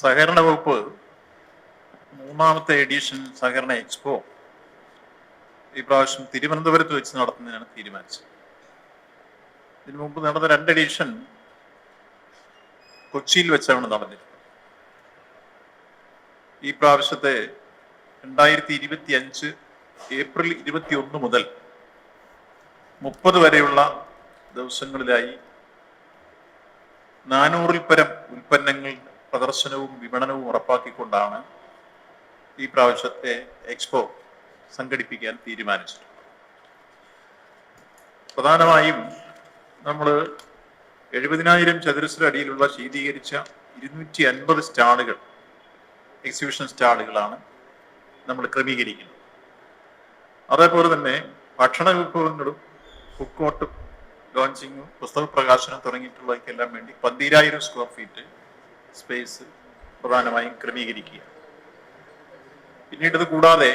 സഹകരണ വകുപ്പ് മൂന്നാമത്തെ എഡിഷൻ സഹകരണ എക്സ്പോ ഈ പ്രാവശ്യം തിരുവനന്തപുരത്ത് വെച്ച് നടത്തുന്നതിനാണ് തീരുമാനിച്ചത്. ഇതിനു മുമ്പ് നടന്ന രണ്ട് എഡിഷൻ കൊച്ചിയിൽ വെച്ചാണ് നടന്നിരുന്നത്. ഈ പ്രാവശ്യത്തെ രണ്ടായിരത്തി ഇരുപത്തി അഞ്ച് ഏപ്രിൽ ഇരുപത്തി ഒന്ന് മുതൽ മുപ്പത് വരെയുള്ള ദിവസങ്ങളിലായി നാനൂറിൽ പരം ഉൽപ്പന്നങ്ങൾ പ്രദർശനവും വിപണനവും ഉറപ്പാക്കിക്കൊണ്ടാണ് ഈ പ്രാവശ്യത്തെ എക്സ്പോ സംഘടിപ്പിക്കാൻ തീരുമാനിച്ചത്. പ്രധാനമായും നമ്മൾ എഴുപതിനായിരം ചതുരശ്ര അടിയിലുള്ള ശീതീകരിച്ച ഇരുന്നൂറ്റി അൻപത് സ്റ്റാളുകൾ എക്സിബിഷൻ സ്റ്റാളുകളാണ് നമ്മൾ ക്രമീകരിക്കുന്നത്. അതേപോലെ തന്നെ ഭക്ഷണ വിഭവങ്ങളും ഫുഡ് കോർട്ടും ലോഞ്ചിങ്ങും പുസ്തക പ്രകാശനം തുടങ്ങിയിട്ടുള്ളവയ്ക്കെല്ലാം വേണ്ടി പന്തിരായിരം സ്ക്വയർ ഫീറ്റ് സ്പേസ് പ്രധാനമായും ക്രമീകരിക്കുക. പിന്നീട് ഇത് കൂടാതെ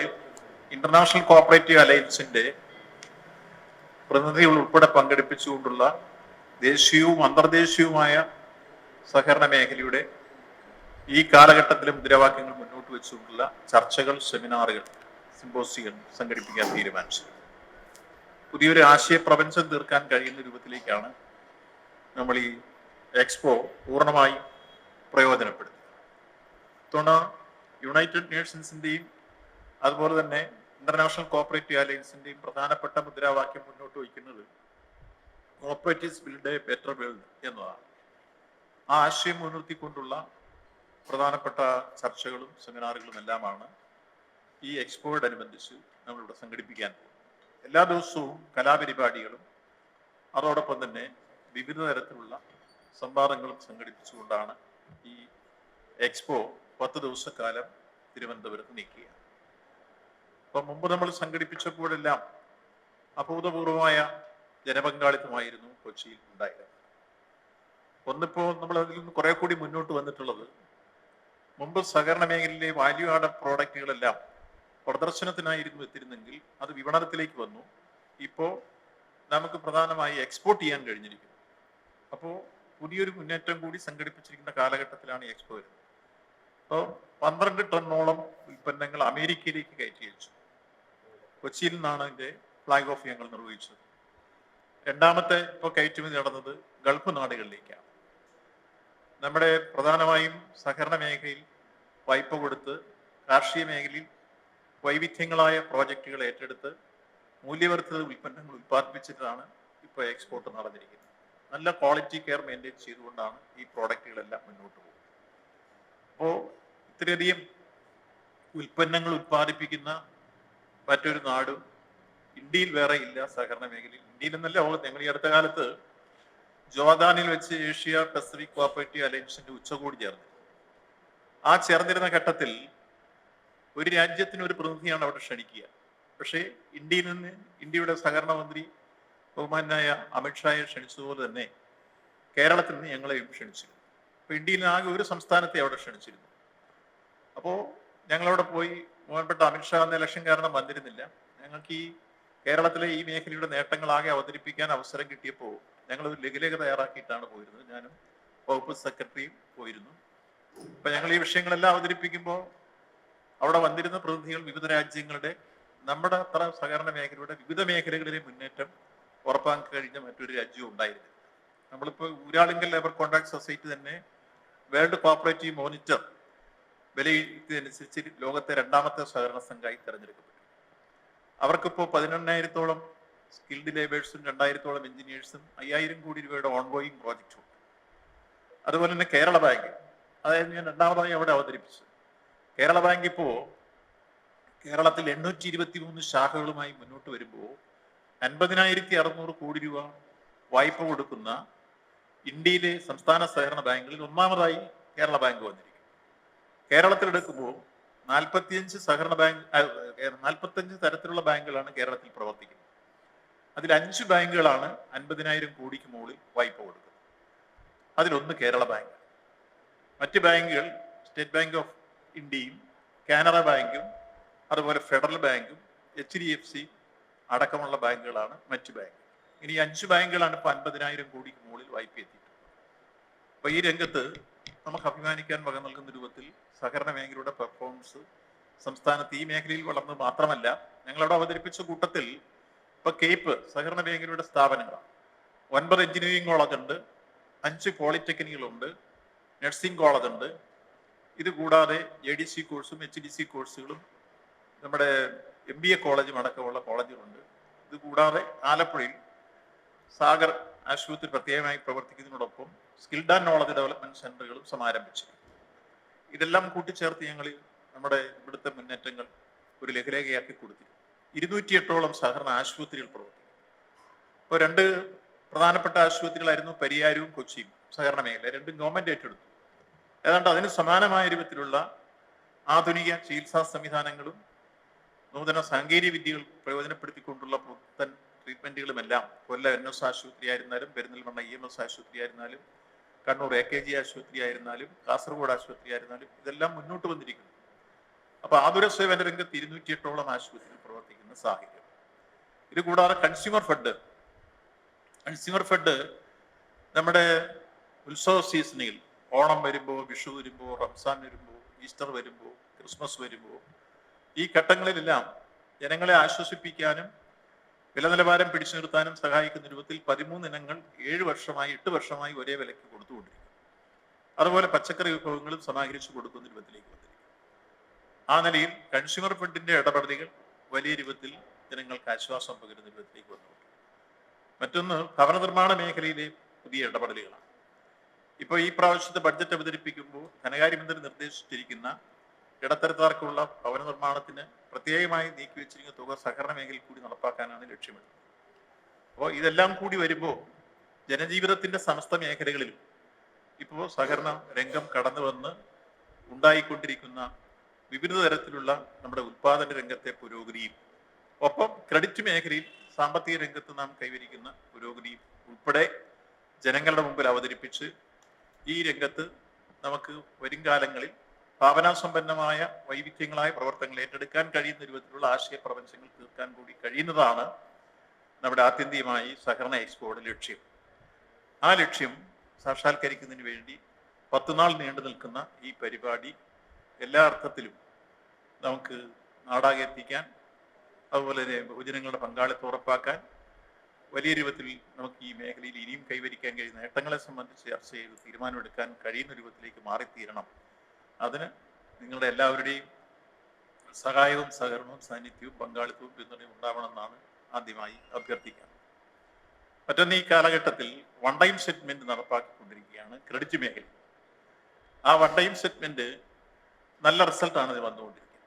ഇന്റർനാഷണൽ കോപ്പറേറ്റീവ് അലയൻസിന്റെ പ്രതിനിധികൾ ഉൾപ്പെടെ പങ്കെടുപ്പിച്ചുകൊണ്ടുള്ള ദേശീയവും അന്തർദേശീയവുമായ സഹകരണ മേഖലയുടെ ഈ കാലഘട്ടത്തിലെ മുദ്രാവാക്യങ്ങൾ മുന്നോട്ട് വെച്ചുകൊണ്ടുള്ള ചർച്ചകൾ സെമിനാറുകൾ സിംബോസികൾ സംഘടിപ്പിക്കാൻ തീരുമാനിച്ചു പുതിയൊരു ആശയ പ്രപഞ്ചം തീർക്കാൻ കഴിയുന്ന രൂപത്തിലേക്കാണ് നമ്മൾ ഈ എക്സ്പോ പൂർണമായും പ്രയോജനപ്പെടുത്തുന്നത് തുണ യുണൈറ്റഡ് നേഷൻസിന്റെയും അതുപോലെ തന്നെ ഇന്റർനാഷണൽ കോപ്പറേറ്റീവ് അലയൻസിന്റെയും പ്രധാനപ്പെട്ട മുദ്രാവാക്യം മുന്നോട്ട് വയ്ക്കുന്നത് cooperatives build a better world എന്നതാണ്. ആ ആശയം മുൻനിർത്തിക്കൊണ്ടുള്ള പ്രധാനപ്പെട്ട ചർച്ചകളും സെമിനാറുകളും എല്ലാമാണ് ഈ എക്സ്പോയോടനുബന്ധിച്ച് നമ്മളിവിടെ സംഘടിപ്പിക്കാൻ എല്ലാ ദിവസവും കലാപരിപാടികളും അതോടൊപ്പം തന്നെ വിവിധ തരത്തിലുള്ള സംവാദങ്ങളും സംഘടിപ്പിച്ചുകൊണ്ടാണ് ഈ എക്സ്പോ പത്ത് ദിവസക്കാലം തിരുവനന്തപുരത്ത് നീക്കുകയാണ് അപ്പൊ മുമ്പ് നമ്മൾ സംഘടിപ്പിച്ചപ്പോഴെല്ലാം അഭൂതപൂർവമായ ജനപങ്കാളിത്തമായിരുന്നു കൊച്ചിയിൽ ഉണ്ടായിരുന്നത് ഒന്നിപ്പോ നമ്മൾ അതിൽ നിന്ന് കുറെ കൂടി മുന്നോട്ട് വന്നിട്ടുള്ളത് മുമ്പ് സഹകരണ മേഖലയിലെ വാല്യൂ ആഡ് പ്രോഡക്റ്റുകളെല്ലാം പ്രദർശനത്തിനായിരുന്നു എത്തിരുന്നെങ്കിൽ അത് വിപണനത്തിലേക്ക് വന്നു. ഇപ്പോ നമുക്ക് പ്രധാനമായി എക്സ്പോർട്ട് ചെയ്യാൻ കഴിഞ്ഞിരിക്കുന്നു. അപ്പോൾ പുതിയൊരു മുന്നേറ്റം കൂടി സംഘടിപ്പിച്ചിരിക്കുന്ന കാലഘട്ടത്തിലാണ് എക്സ്പോ വരുന്നത്. അപ്പോൾ പന്ത്രണ്ട് ടണ്ണോളം ഉൽപ്പന്നങ്ങൾ അമേരിക്കയിലേക്ക് കയറ്റി അയച്ചു. കൊച്ചിയിൽ നിന്നാണ് ഇതിന്റെ ഫ്ലാഗ് ഓഫ് ഞങ്ങൾ നിർവഹിച്ചത്. രണ്ടാമത്തെ ഇപ്പോൾ കയറ്റുമതി നടന്നത് ഗൾഫ് നാടുകളിലേക്കാണ്. നമ്മുടെ പ്രധാനമായും സഹകരണ മേഖലയിൽ വായ്പ കൊടുത്ത് കാർഷിക മേഖലയിൽ വൈവിധ്യങ്ങളായ പ്രോജക്റ്റുകൾ ഏറ്റെടുത്ത് മൂല്യവർദ്ധിത ഉൽപ്പന്നങ്ങൾ ഉൽപ്പാദിപ്പിച്ചിട്ടാണ് ഇപ്പോൾ എക്സ്പോർട്ട് നടന്നിരിക്കുന്നത്. നല്ല ക്വാളിറ്റി കെയർ മെയിന്റെയിൻ ചെയ്തുകൊണ്ടാണ് ഈ പ്രോഡക്റ്റുകളെല്ലാം മുന്നോട്ട് പോകുന്നത്. അപ്പോൾ ഇത്രയധികം ഉൽപ്പന്നങ്ങൾ ഉൽപ്പാദിപ്പിക്കുന്ന മറ്റൊരു നാടും ഇന്ത്യയിൽ വേറെ ഇല്ല സഹകരണ മേഖലയിൽ ഇന്ത്യയിൽ എന്നല്ല ലോകത്ത് ഞങ്ങൾ ഈ അടുത്ത കാലത്ത് ജോർദാനിൽ വെച്ച് ഏഷ്യ പസഫിക് കോപ്പറേറ്റീവ് അലയൻസിന്റെ ഉച്ചകോടി ചേർന്നു ആ ചേർന്നിരുന്ന ഘട്ടത്തിൽ ഒരു രാജ്യത്തിന് ഒരു പ്രതിനിധിയാണ് അവിടെ ക്ഷണിക്കുക. പക്ഷേ ഇന്ത്യയിൽ നിന്ന് ഇന്ത്യയുടെ സഹകരണ മന്ത്രി ബഹുമാനായ അമിത്ഷായെ ക്ഷണിച്ചതുപോലെ തന്നെ കേരളത്തിൽ നിന്ന് ഞങ്ങളെയും ക്ഷണിച്ചിരുന്നു. അപ്പൊ ഇന്ത്യയിൽ ആകെ ഒരു സംസ്ഥാനത്തെ അവിടെ ക്ഷണിച്ചിരുന്നു. അപ്പോ ഞങ്ങളവിടെ പോയി ബഹുമാനപ്പെട്ട അമിത്ഷാ എന്ന ഇലക്ഷൻ കാരണം വന്നിരുന്നില്ല. ഞങ്ങൾക്ക് ഈ കേരളത്തിലെ ഈ മേഖലയുടെ നേട്ടങ്ങളാകെ അവതരിപ്പിക്കാൻ അവസരം കിട്ടിയപ്പോൾ ഞങ്ങൾ ഒരു ലഘുലേഖ തയ്യാറാക്കിയിട്ടാണ് പോയിരുന്നത്. ഞാനും വകുപ്പ് സെക്രട്ടറിയും പോയിരുന്നു. അപ്പൊ ഞങ്ങൾ ഈ വിഷയങ്ങളെല്ലാം അവതരിപ്പിക്കുമ്പോൾ അവിടെ വന്നിരുന്ന പ്രതിനിധികൾ വിവിധ രാജ്യങ്ങളുടെ നമ്മുടെ അത്ര സഹകരണ മേഖലയുടെ വിവിധ മേഖലകളിലെ മുന്നേറ്റം ഉറപ്പാക്കാൻ കഴിഞ്ഞ മറ്റൊരു രാജ്യവും ഉണ്ടായിരുന്നു നമ്മളിപ്പോൾ ഊരാളിങ്കൽ ലേബർ കോൺട്രാക്ട് സൊസൈറ്റി തന്നെ വേൾഡ് കോപ്പറേറ്റീവ് മോണിറ്റർ വിലയിരുത്തിയതനുസരിച്ച് ലോകത്തെ രണ്ടാമത്തെ സഹകരണ സംഘമായി തെരഞ്ഞെടുക്കപ്പെട്ടു. അവർക്കിപ്പോൾ പതിനെണ്ണായിരത്തോളം സ്കിൽഡ് ലേബേഴ്സും രണ്ടായിരത്തോളം എഞ്ചിനീയേഴ്സും അയ്യായിരം കോടി രൂപയുടെ ഓൺഗോയിങ് പ്രോജക്റ്റും അതുപോലെ തന്നെ കേരള ബാങ്ക്. അതായത് ഞാൻ രണ്ടാമതായി അവിടെ അവതരിപ്പിച്ചു. കേരള ബാങ്ക് ഇപ്പോൾ കേരളത്തിൽ എണ്ണൂറ്റി ഇരുപത്തി മൂന്ന് ശാഖകളുമായി മുന്നോട്ട് വരുമ്പോൾ അൻപതിനായിരത്തി അറുന്നൂറ് കോടി രൂപ വായ്പ കൊടുക്കുന്ന ഇന്ത്യയിലെ സംസ്ഥാന സഹകരണ ബാങ്കുകളിൽ ഒന്നാമതായി കേരള ബാങ്ക് വന്നിരിക്കും കേരളത്തിൽ എടുക്കുമ്പോൾ നാൽപ്പത്തിയഞ്ച് സഹകരണ ബാങ്ക് നാൽപ്പത്തഞ്ച് തരത്തിലുള്ള ബാങ്കുകളാണ് കേരളത്തിൽ പ്രവർത്തിക്കുന്നത്. അതിൽ അഞ്ച് ബാങ്കുകളാണ് അൻപതിനായിരം കോടിക്ക് മുകളിൽ വായ്പ കൊടുക്കുന്നത്. അതിലൊന്ന് കേരള ബാങ്ക്. മറ്റ് ബാങ്കുകൾ സ്റ്റേറ്റ് ബാങ്ക് ഓഫ് ഇന്ത്യയും കാനറ ബാങ്കും അതുപോലെ ഫെഡറൽ ബാങ്കും എച്ച് ഡി എഫ് സി അടക്കമുള്ള ബാങ്കുകളാണ് മറ്റ് ബാങ്ക്. ഇനി അഞ്ച് ബാങ്കുകളാണ് ഇപ്പൊ അൻപതിനായിരം കോടിക്ക് മുകളിൽ വായ്പ എത്തിയിട്ടുള്ളത്. അപ്പൊ ഈ രംഗത്ത് നമുക്ക് അഭിമാനിക്കാൻ വക നൽകുന്ന രൂപത്തിൽ സഹകരണ മേഖലയുടെ പെർഫോമൻസ് സംസ്ഥാനത്ത് ഈ മേഖലയിൽ വളർന്നത് മാത്രമല്ല ഞങ്ങളവിടെ അവതരിപ്പിച്ച കൂട്ടത്തിൽ ഇപ്പൊ കേപ്പ് സഹകരണ മേഖലയുടെ സ്ഥാപനങ്ങളാണ്. ഒൻപത് എഞ്ചിനീയറിംഗ് കോളേജ് ഉണ്ട് അഞ്ച് പോളിടെക്നിക്കുകളുണ്ട് നഴ്സിംഗ് കോളേജ് ഉണ്ട്. ഇത് കൂടാതെ എ ഡി സി കോഴ്സും എച്ച് ഡി സി കോഴ്സുകളും നമ്മുടെ എം ബി എ കോളേജും അടക്കമുള്ള കോളേജുകളുണ്ട്. ഇത് കൂടാതെ ആലപ്പുഴയിൽ സാഗർ ആശുപത്രി പ്രത്യേകമായി പ്രവർത്തിക്കുന്നതിനോടൊപ്പം സ്കിൽഡ് ആൻഡ് നോളജ് ഡെവലപ്മെന്റ് സെന്ററുകളും സമാരംഭിച്ചു. ഇതെല്ലാം കൂട്ടിച്ചേർത്ത് ഞങ്ങൾ നമ്മുടെ ഇവിടുത്തെ മുന്നേറ്റങ്ങൾ ഒരു ലഘുലേഖയാക്കി കൊടുത്തു ഇരുന്നൂറ്റി എട്ടോളം സഹകരണ ആശുപത്രികൾ പ്രവർത്തിക്കും ഇപ്പോൾ രണ്ട് പ്രധാനപ്പെട്ട ആശുപത്രികളായിരുന്നു പരിയാരവും കൊച്ചിയും സഹകരണ മേഖല രണ്ടും ഗവൺമെന്റ് ഏറ്റെടുത്തു. ഏതാണ്ട് അതിന് സമാനമായ രൂപത്തിലുള്ള ആധുനിക ചികിത്സാ സംവിധാനങ്ങളും നൂതന സാങ്കേതിക വിദ്യകൾ പ്രയോജനപ്പെടുത്തിക്കൊണ്ടുള്ള പുത്തൻ ട്രീറ്റ്മെന്റുകളുമെല്ലാം കൊല്ലം എൻ എസ് ആശുപത്രി ആയിരുന്നാലും പെരുന്നൽമണ്ണ ഇ എം എസ് ആശുപത്രി ആയിരുന്നാലും കണ്ണൂർ എ കെ ജി ആശുപത്രി ആയിരുന്നാലും കാസർഗോഡ് ആശുപത്രി ആയിരുന്നാലും ഇതെല്ലാം മുന്നോട്ട് വന്നിരിക്കുന്നു. അപ്പോൾ ആതുര സേവന രംഗത്ത് ഇരുന്നൂറ്റി എട്ടോളം ആശുപത്രികൾ പ്രവർത്തിക്കുന്ന സാഹചര്യം. ഇത് കൂടാതെ കൺസ്യൂമർ ഫെഡ് കൺസ്യൂമർ ഫെഡ് നമ്മുടെ ഉത്സവ സീസണിൽ ഓണം വരുമ്പോൾ വിഷു വരുമ്പോൾ റംസാൻ വരുമ്പോൾ ഈസ്റ്റർ വരുമ്പോൾ ക്രിസ്മസ് വരുമ്പോൾ ഈ ഘട്ടങ്ങളിലെല്ലാം ജനങ്ങളെ ആശ്വസിപ്പിക്കാനും വിലനിലവാരം പിടിച്ചു നിർത്താനും സഹായിക്കുന്ന രൂപത്തിൽ പതിമൂന്ന് ഇനങ്ങൾ ഏഴ് വർഷമായി എട്ട് വർഷമായി ഒരേ വിലയ്ക്ക് കൊടുത്തുകൊണ്ടിരിക്കും അതുപോലെ പച്ചക്കറി വിഭവങ്ങളും സമാഹരിച്ചു കൊടുക്കുന്ന രൂപത്തിലേക്ക് വന്നിരിക്കുന്നു. ആ നിലയിൽ കൺസ്യൂമർ ഫണ്ടിന്റെ ഇടപെടലുകൾ വലിയ രൂപത്തിൽ ജനങ്ങൾക്ക് ആശ്വാസം പകരുന്ന രൂപത്തിലേക്ക് വന്നു മറ്റൊന്ന് ഭവന നിർമ്മാണ മേഖലയിലെ പുതിയ ഇടപെടലുകളാണ്. ഇപ്പോൾ ഈ പ്രാവശ്യത്തെ ബഡ്ജറ്റ് അവതരിപ്പിക്കുമ്പോൾ ധനകാര്യമന്ത്രി നിർദ്ദേശിച്ചിരിക്കുന്ന ഇടത്തരക്കാർക്കുള്ള ഭവന നിർമ്മാണത്തിന് പ്രത്യേകമായി നീക്കി വെച്ചിരിക്കുന്ന തുക സഹകരണ മേഖലയിൽ കൂടി നടപ്പാക്കാനാണ് ലക്ഷ്യമിടുന്നത്. അപ്പോൾ ഇതെല്ലാം കൂടി വരുമ്പോൾ ജനജീവിതത്തിന്റെ സമസ്ത മേഖലകളിലും ഇപ്പോൾ സഹകരണ രംഗം കടന്നു വന്ന് ഉണ്ടായിക്കൊണ്ടിരിക്കുന്ന വിവിധ തരത്തിലുള്ള നമ്മുടെ ഉത്പാദന രംഗത്തെ പുരോഗതിയും ഒപ്പം ക്രെഡിറ്റ് മേഖലയിൽ സാമ്പത്തിക രംഗത്ത് നാം കൈവരിക്കുന്ന പുരോഗതിയും ഉൾപ്പെടെ ജനങ്ങളുടെ മുമ്പിൽ അവതരിപ്പിച്ച് ഈ രംഗത്ത് നമുക്ക് വരും കാലങ്ങളിൽ ഭാവനാസമ്പന്നമായ വൈവിധ്യങ്ങളായ പ്രവർത്തനങ്ങൾ ഏറ്റെടുക്കാൻ കഴിയുന്ന രൂപത്തിലുള്ള ആശയ പ്രപഞ്ചങ്ങൾ തീർക്കാൻ കൂടി കഴിയുന്നതാണ് നമ്മുടെ ആത്യന്തികമായി സഹകരണ എക്സ്പോയുടെ ലക്ഷ്യം. ആ ലക്ഷ്യം സാക്ഷാത്കരിക്കുന്നതിന് വേണ്ടി പത്തുനാൾ നീണ്ടു നിൽക്കുന്ന ഈ പരിപാടി എല്ലാ അർത്ഥത്തിലും നമുക്ക് നാടാകെ എത്തിക്കാൻ അതുപോലെ തന്നെ ബഹുജനങ്ങളുടെ പങ്കാളിത്തം ഉറപ്പാക്കാൻ വലിയ രൂപത്തിൽ നമുക്ക് ഈ മേഖലയിൽ ഇനിയും കൈവരിക്കാൻ കഴിയുന്ന നേട്ടങ്ങളെ സംബന്ധിച്ച് ചർച്ച ചെയ്ത് തീരുമാനമെടുക്കാൻ കഴിയുന്ന രൂപത്തിലേക്ക് മാറിത്തീരണം. അതിന് നിങ്ങളുടെ എല്ലാവരുടെയും സഹായവും സഹകരണവും സാന്നിധ്യവും പങ്കാളിത്തവും പിന്തുണയും ഉണ്ടാവണമെന്നാണ് ആദ്യമായി അഭ്യർത്ഥിക്കുന്നത് മറ്റൊന്ന് ഈ കാലഘട്ടത്തിൽ വൺ ടൈം സെറ്റ്മെന്റ് നടപ്പാക്കിക്കൊണ്ടിരിക്കുകയാണ് ക്രെഡിറ്റ് മേഖല. ആ വൺ ടൈം സെറ്റ്മെന്റ് നല്ല റിസൾട്ടാണ് ഇത് വന്നുകൊണ്ടിരിക്കുന്നത്.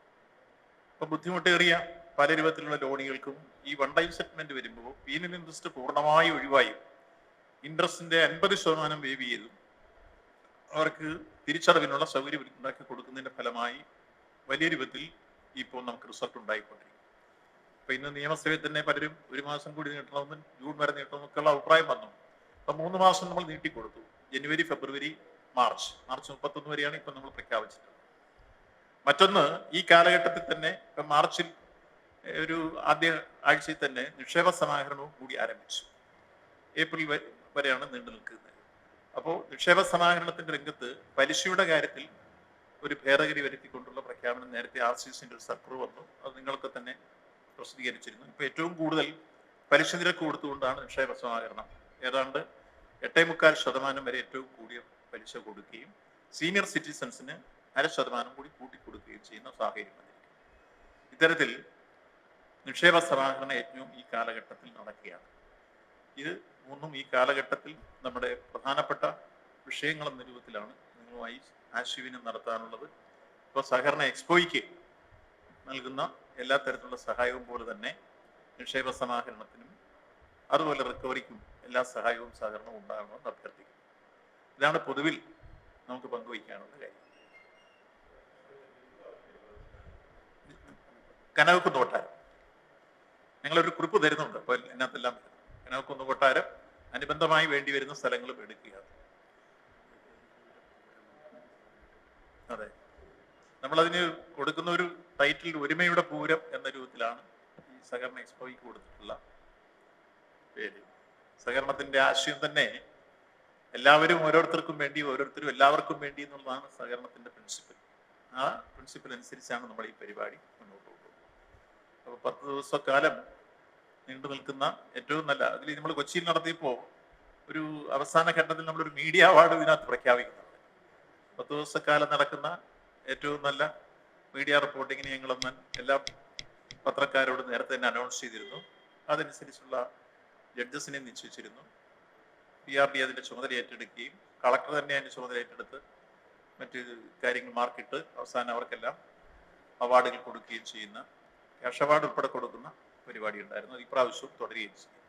അപ്പൊ ബുദ്ധിമുട്ടേറിയ പല രൂപത്തിലുള്ള ലോണുകൾക്കും ഈ വൺ ടൈം സെറ്റ്മെന്റ് വരുമ്പോൾ പീനൽ ഇൻട്രസ്റ്റ് പൂർണമായി ഒഴിവായും. ഇൻട്രസ്റ്റിന്റെ അൻപത് ശതമാനം വേവ് ചെയ്തും. അവർക്ക് തിരിച്ചടവിനുള്ള സൗകര്യം ഉണ്ടാക്കി കൊടുക്കുന്നതിന്റെ ഫലമായി വലിയ രൂപത്തിൽ ഇപ്പോൾ നമുക്ക് റിസൾട്ട് ഉണ്ടായിക്കൊണ്ടിരിക്കും അപ്പൊ ഇന്ന് നിയമസഭയിൽ തന്നെ പലരും ഒരു മാസം കൂടി നീട്ടണമെന്ന് ജൂൺ വരെ നീട്ടണമെന്നൊക്കെയുള്ള അഭിപ്രായം വന്നു. അപ്പൊ മൂന്ന് മാസം നമ്മൾ നീട്ടിക്കൊടുത്തു. ജനുവരി ഫെബ്രുവരി മാർച്ച്. മാർച്ച് മുപ്പത്തൊന്ന് വരെയാണ് ഇപ്പൊ നമ്മൾ പ്രഖ്യാപിച്ചിട്ടുള്ളത്. മറ്റൊന്ന് ഈ കാലഘട്ടത്തിൽ തന്നെ ഇപ്പൊ മാർച്ചിൽ ഒരു ആദ്യ ആഴ്ചയിൽ തന്നെ നിക്ഷേപ സമാഹരണവും കൂടി ആരംഭിച്ചു. ഏപ്രിൽ വരെയാണ് നീണ്ടു നിൽക്കുന്നത്. അപ്പോൾ നിക്ഷേപ സമാഹരണത്തിന്റെ രംഗത്ത് പലിശയുടെ കാര്യത്തിൽ ഒരു ഭേദഗതി വരുത്തിക്കൊണ്ടുള്ള പ്രഖ്യാപനം നേരത്തെ ആർ സി സിന്റെ ഒരു സർക്കിൾ വന്നു. അത് നിങ്ങളൊക്കെ തന്നെ പ്രസിദ്ധീകരിച്ചിരുന്നു. ഇപ്പൊ ഏറ്റവും കൂടുതൽ പലിശ നിരക്ക് കൊടുത്തുകൊണ്ടാണ് നിക്ഷേപ സമാഹരണം ഏതാണ്ട് എട്ടേ മുക്കാൽ ശതമാനം വരെ ഏറ്റവും കൂടിയ പലിശ കൊടുക്കുകയും സീനിയർ സിറ്റിസൺസിന് അര ശതമാനം കൂടി കൂട്ടിക്കൊടുക്കുകയും ചെയ്യുന്ന സാഹചര്യം വന്നിരിക്കുന്നു. ഇത്തരത്തിൽ നിക്ഷേപ സമാഹരണ യജ്ഞവും ഈ കാലഘട്ടത്തിൽ നടക്കുകയാണ്. ഇത് മൂന്നും ഈ കാലഘട്ടത്തിൽ നമ്മുടെ പ്രധാനപ്പെട്ട വിഷയങ്ങളെന്ന രൂപത്തിലാണ് നിങ്ങളുമായി ആശയവിനിമയം നടത്താനുള്ളത്. ഇപ്പോൾ സഹകരണ എക്സ്പോയ്ക്ക് നൽകുന്ന എല്ലാ തരത്തിലുള്ള സഹായവും പോലെ തന്നെ നിക്ഷേപ സമാഹരണത്തിനും അതുപോലെ റിക്കവറിക്കും എല്ലാ സഹായവും സഹകരണവും ഉണ്ടാകണമെന്ന് അഭ്യർത്ഥിക്കുന്നു. ഇതാണ് പൊതുവിൽ നമുക്ക് പങ്കുവയ്ക്കാനുള്ള കാര്യം. കനവക്കുന്ന് കൊട്ടാരം. ഞങ്ങളൊരു കുറിപ്പ് തരുന്നുണ്ട്. അപ്പോൾ ഇതിനകത്തെല്ലാം കനവക്കുന്ന് കൊട്ടാരം അനുബന്ധമായി വേണ്ടി വരുന്ന സ്ഥലങ്ങളും എടുക്കുകയാണ്. അതെ. നമ്മളതിന് കൊടുക്കുന്ന ഒരു ടൈറ്റിൽ ഒരുമയുടെ പൂരം എന്ന രൂപത്തിലാണ് ഈ സഹകരണ എക്സ്പോയ്ക്ക് കൊടുത്തിട്ടുള്ള പേര്. സഹകരണത്തിന്റെ ആശയം തന്നെ എല്ലാവരും ഓരോരുത്തർക്കും വേണ്ടി ഓരോരുത്തരും എല്ലാവർക്കും വേണ്ടി എന്നുള്ളതാണ് സഹകരണത്തിന്റെ പ്രിൻസിപ്പൽ ആ പ്രിൻസിപ്പൽ അനുസരിച്ചാണ് നമ്മൾ ഈ പരിപാടി മുന്നോട്ട് കൊണ്ടുപോകുന്നത്. അപ്പോൾ പത്ത് ദിവസക്കാലം നീണ്ടു നിൽക്കുന്ന ഏറ്റവും നല്ല അതിൽ നമ്മൾ കൊച്ചിയിൽ നടത്തിയപ്പോൾ ഒരു അവസാന ഘട്ടത്തിൽ നമ്മളൊരു മീഡിയ അവാർഡ് ഇതിനകത്ത് പ്രഖ്യാപിക്കുന്നുണ്ട്. പത്ത് ദിവസക്കാലം നടക്കുന്ന ഏറ്റവും നല്ല മീഡിയ റിപ്പോർട്ടിങ്ങിന് ഞങ്ങളൊന്ന് എല്ലാ പത്രക്കാരോട് നേരത്തെ തന്നെ അനൗൺസ് ചെയ്തിരുന്നു. അതനുസരിച്ചുള്ള ജഡ്ജസിനെ നിശ്ചയിച്ചിരുന്നു. പി ആർ ഡി അതിന്റെ ചുമതല ഏറ്റെടുക്കുകയും കളക്ടർ തന്നെ അതിന്റെ ചുമതല ഏറ്റെടുത്ത് മറ്റ് കാര്യങ്ങൾ മാർക്കിട്ട് അവസാനം അവർക്കെല്ലാം അവാർഡുകൾ കൊടുക്കുകയും ചെയ്യുന്ന ക്യാഷ് അവാർഡ് ഉൾപ്പെടെ കൊടുക്കുന്ന പരിപാടി ഉണ്ടായിരുന്നു അത് ഇപ്രാവശ്യവും തുടരുകയും ചെയ്യും